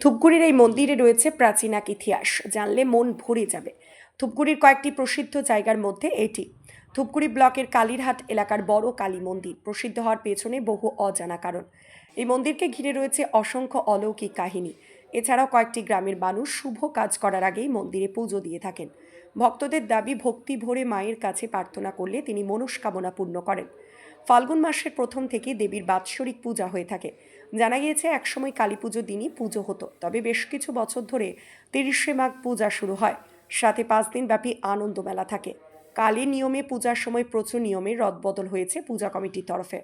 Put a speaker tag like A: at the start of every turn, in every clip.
A: ধূপগুড়ির এই মন্দিরে রয়েছে প্রাচীন এক ইতিহাস, জানলে মন ভরে যাবে। ধূপগুড়ির কয়েকটি প্রসিদ্ধ জায়গার মধ্যে এটি। ধূপগুড়ি ব্লকের কালীরহাট এলাকার বড় কালী মন্দির, প্রসিদ্ধ হওয়ার পেছনে বহু অজানা কারণ। এই মন্দিরকে ঘিরে রয়েছে অসংখ্য অলৌকিক কাহিনী। এছাড়াও কয়েকটি গ্রামের মানুষ শুভ কাজ করার আগেই মন্দিরে পুজো দিয়ে থাকেন। ভক্তদের দাবি, ভক্তি ভরে মায়ের কাছে প্রার্থনা করলে তিনি মনস্কামনা পূর্ণ করেন। ফাল্গুন মাসের প্রথম থেকে দেবীর বাৎসরিক পূজা হয়ে থাকে। জানা গিয়েছে, একসময় কালী পুজো দিনই পুজো হতো। তবে বেশ কিছু বছর ধরে তিরিশে মাঘ পূজা শুরু হয়। সাথে পাঁচ দিন ব্যাপী আনন্দ মেলা থাকে। কালী নিয়মে পূজার সময় প্রচুর নিয়মে রদবদল হয়েছে পূজা কমিটির তরফে।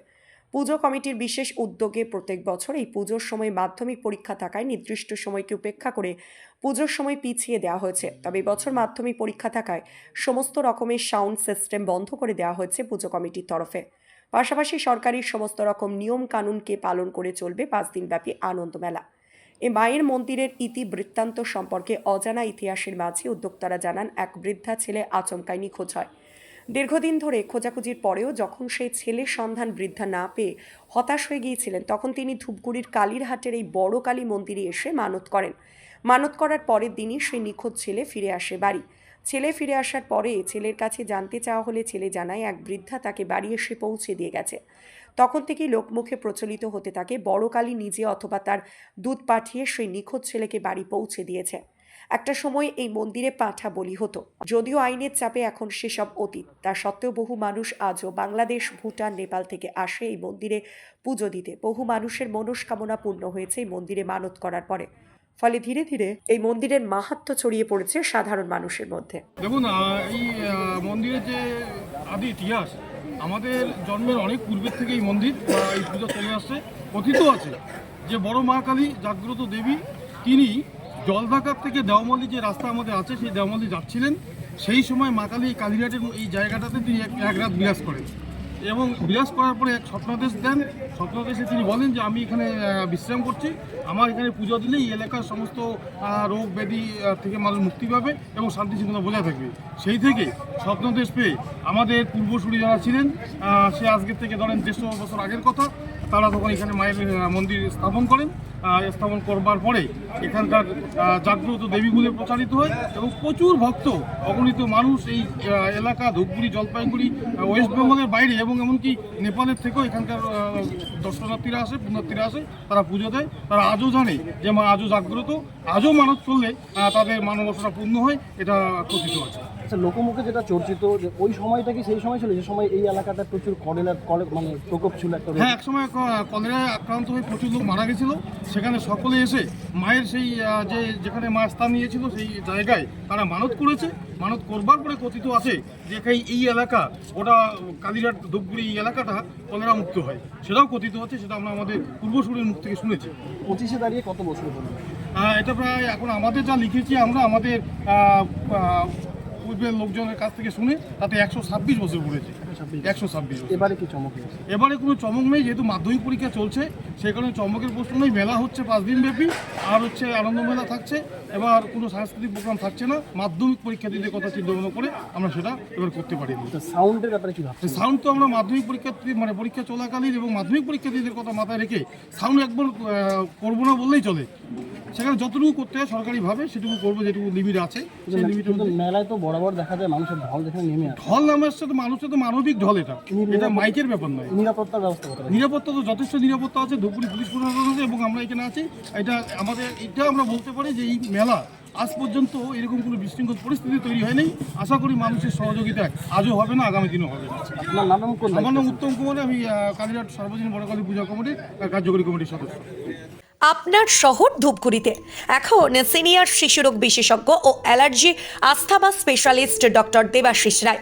A: পুজো কমিটির বিশেষ উদ্যোগে প্রত্যেক বছর এই পুজোর সময় মাধ্যমিক পরীক্ষা থাকায় নির্দিষ্ট সময়কে উপেক্ষা করে পুজোর সময় পিছিয়ে দেওয়া হয়েছে। তবে এবছর মাধ্যমিক পরীক্ষা থাকায় সমস্ত রকমের সাউন্ড সিস্টেম বন্ধ করে দেওয়া হয়েছে পুজো কমিটির তরফে। পাশাপাশি সরকারি সমস্ত রকম নিয়ম কানুনকে পালন করে চলবে পাঁচ দিনব্যাপী আনন্দ মেলা। এ মায়ের মন্দিরের ইতি বৃত্তান্ত সম্পর্কে অজানা ইতিহাসের মাঝে উদ্যোক্তারা জানান, এক বৃদ্ধা ছেলে আচমকায় নিখোঁজ হয়। দীর্ঘদিন ধরে খোঁজাখুঁজির পরেও যখন সেই ছেলের সন্ধান বৃদ্ধা না পেয়ে হতাশ হয়ে গিয়েছিলেন, তখন তিনি ধূপগুড়ির কালীরহাটের এই বড় কালী মন্দিরে এসে মানত করেন। মানত করার পরের দিনই সেই নিখোঁজ ছেলে ফিরে আসে বাড়ি। ছেলে ফিরে আসার পরে ছেলের কাছে জানতে চাওয়া হলে ছেলে জানায়, এক বৃদ্ধা তাকে বাড়ি এসে পৌঁছে দিয়ে গেছে। তখন থেকেই লোকমুখে প্রচলিত হতে থাকে, বড় কালী নিজে অথবা তার দুধ পাঠিয়ে সেই নিখোঁজ ছেলেকে বাড়ি পৌঁছে দিয়েছে। একটা সময় এই মন্দিরে পাঁঠা বলি হতো। যদিও আইনের চাপে এখন সেসব অতীত, তা সত্ত্বেও বহু মানুষ আজও বাংলাদেশ, ভুটান, নেপাল থেকে আসে এই মন্দিরে পুজো দিতে। বহু মানুষের মনস্কামনা পূর্ণ হয়েছে এই মন্দিরে মানত করার পরে। ফলে ধীরে ধীরে এই মন্দিরের মাহাত্ম্য ছড়িয়ে পড়েছে সাধারণ মানুষের মধ্যে।
B: দেখুন এই মন্দিরের যে আদি ইতিহাস, আমাদের জন্মের অনেক পূর্বের থেকে এই মন্দির, বা এই পুজো চলে আসছে, কথিত আছে যে বড় মা কালী জাগ্রত দেবী, তিনি জলঢাকার থেকে দেওমালি যে রাস্তা আমাদের আছে, সেই দেওমালি যাচ্ছিলেন। সেই সময় মা কালী কালীঘাটের এই জায়গাটাতে তিনি এক রাত বিরাজ করেন। এবং বিরাজ করার পরে এক স্বপ্নদেশ দেন। স্বপ্নদেশে তিনি বলেন যে, আমি এখানে বিশ্রাম করছি। আমার এখানে পুজো দিলে এই এলাকার সমস্ত রোগ ব্যাধি থেকে মানুষ মুক্তি পাবে এবং শান্তি শৃঙ্খলা বজায় থাকবে। সেই থেকে স্বপ্নদেশ পেয়ে আমাদের পূর্বসূরি যারা ছিলেন সে আজকের থেকে ধরেন দেড়শো বছর আগের কথা, তারা তখন এখানে মায়ের মন্দির স্থাপন করেন। স্থাপন করবার পরে এখানকার জাগ্রত দেবী বলে প্রচারিত হয় এবং প্রচুর ভক্ত, অগণিত মানুষ এই এলাকা ধূপগুড়ি, জলপাইগুড়ি ওয়েস্ট বেঙ্গলের বাইরে এবং এমনকি নেপালের থেকেও এখানকার দর্শনার্থীরা আসে, পুণ্যার্থীরা আসে, তারা পুজো দেয়, তারা আজও জানে যে মা আজও জাগ্রত, আজও মানত চললে তাদের মানবসরা পূর্ণ হয়, এটা কথিত আছে।
C: আচ্ছা লোকমুখে যেটা চর্চিত যে ওই সময়টা কি সেই সময় ছিল? যে সময় এই এলাকাটা প্রচুর কলেরা কলে মানে প্রকোপ ছিল একটা
B: হ্যাঁ একসময় ক- কলেরায় আক্রান্ত হয়ে প্রচুর লোক মারা গেছিল। সেখানে সকলে এসে মায়ের সেই যে যেখানে মা স্থান নিয়েছিল সেই জায়গায় তারা মানত করেছে। মানত করবার পরে কথিত আছে যে এই এলাকা ওটা কালীঘাট ধূপগুড়ি এই এলাকাটা কলেরা মুক্ত হয়। সেটাও কথিত আছে সেটা আমরা আমাদের পূর্বসূরির মুখ থেকে শুনেছি।
C: পঁচিশে দাঁড়িয়ে কত বছর হলো?
B: এটা প্রায় এখন আমাদের যা লিখেছি আমরা আমাদের পূর্বের লোকজনের কাছ থেকে শুনে তাতে একশো ছাব্বিশ বছর ঘুরেছে একশো ছাব্বিশ
C: এবারে কি চমক
B: এবারে কোনো চমক নেই যেহেতু মাধ্যমিক পরীক্ষা চলছে সেই কারণে চমকের প্রশ্ন নেই। মেলা হচ্ছে পাঁচ দিন ব্যাপী আর হচ্ছে আনন্দ মেলা থাকছে এবার কোনো সাংস্কৃতিক প্রোগ্রাম থাকছে না। মাধ্যমিক পরীক্ষা দিতে কথা চিন্তা ভাবনা করে আমরা সেটা এবার করতে
C: পারি সাউন্ডের ব্যাপারে কি ভাবছেন?
B: সাউন্ড তো আমরা মাধ্যমিক পরীক্ষার্থী মানে পরীক্ষা চলাকালীন এবং মাধ্যমিক পরীক্ষা পরীক্ষার্থীদের কথা মাথায় রেখে সাউন্ড একবার করব না বললেই চলে। সেখানে যতটুকু করতে হয় সরকারিভাবে সেটুকু করব যেটুকু লিমিট আছে সেই লিমিটের
C: মেলায় তো বরাবর দেখা যায় মানুষের ঢল যেখানে নেমে
B: ঢল নামের সাথে মানুষের তো মানবিক ঢল এটা। এটা মাইকের ব্যাপার নয়।
C: নিরাপত্তার ব্যবস্থা
B: নিরাপত্তা তো যথেষ্ট নিরাপত্তা আছে ধূপগুড়ি পুলিশ প্রশাসন আছে এবং আমরা এখানে আছি। এটা আমাদের এটা আমরা বলতে পারি যে এই মেলা আজ পর্যন্ত এরকম কোনো বিশৃঙ্খল পরিস্থিতি তৈরি হয়নি। আশা করি মানুষের সহযোগিতায় আজও হবে না আগামী দিনও হবে আমার নাম উত্তম কুমার আমি কালীঘাট সর্বজনীন বড়কালী পূজা কমিটির কার্যকরী কমিটির সদস্য।
A: আপনার শহর ধূপগুড়িতে। এখন সিনিয়র শিশুরোগ বিশেষজ্ঞ ও allergy asthma specialist doctor Debashis Roy.